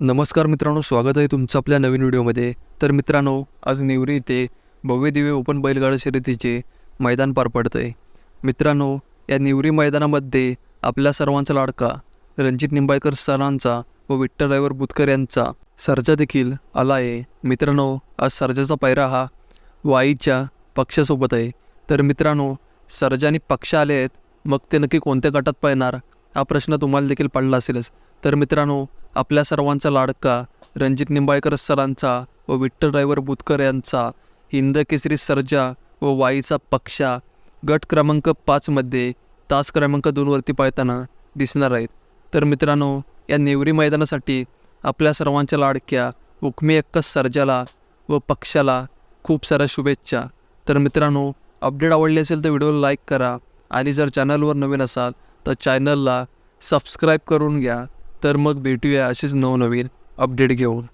नमस्कार मित्रांनो स्वागत आहे तुमचं आपल्या नवीन व्हिडिओमध्ये. तर मित्रांनो आज नेवरी इथे भव्य दिव्य ओपन बैलगाडा शर्यतीचे मैदान पार पडतं आहे मित्रांनो या नेवरी मैदानामध्ये आपल्या सर्वांचा लाडका रणजित निंबाळकर सरांचा व विठ्ठल ड्रायव्हर बुतकर यांचा सर्जा देखील आला आहे. मित्रांनो आज सर्जाचा पायरा हा वाईच्या पक्षासोबत आहे. तर मित्रांनो सर्जा आणि पक्ष आले आहेत. मग ते नक्की कोणत्या गटात पाहणार हा प्रश्न तुम्हाला देखील पडला असेलच. तर मित्रांनो आपल्या सर्वांचा लाडका रणजित निंबाळकर सरांचा व विठ्ठल ड्रायव्हर बुतकर यांचा हिंद केसरी सर्जा व वाईचा पक्षा गट क्रमांक पाचमध्ये तास क्रमांक दोनवरती पाळताना दिसणार आहेत. तर मित्रांनो या नेवरी मैदानासाठी आपल्या सर्वांच्या लाडक्या हुकमी एक्का सर्जाला व पक्षाला खूप साऱ्या शुभेच्छा. तर मित्रांनो अपडेट आवडली असेल तर व्हिडिओला लाईक करा आणि जर चॅनलवर नवीन असाल तर चॅनलला सबस्क्राईब करून घ्या. तर मग भेटूया अशीच नवनवीन अपडेट घेऊन.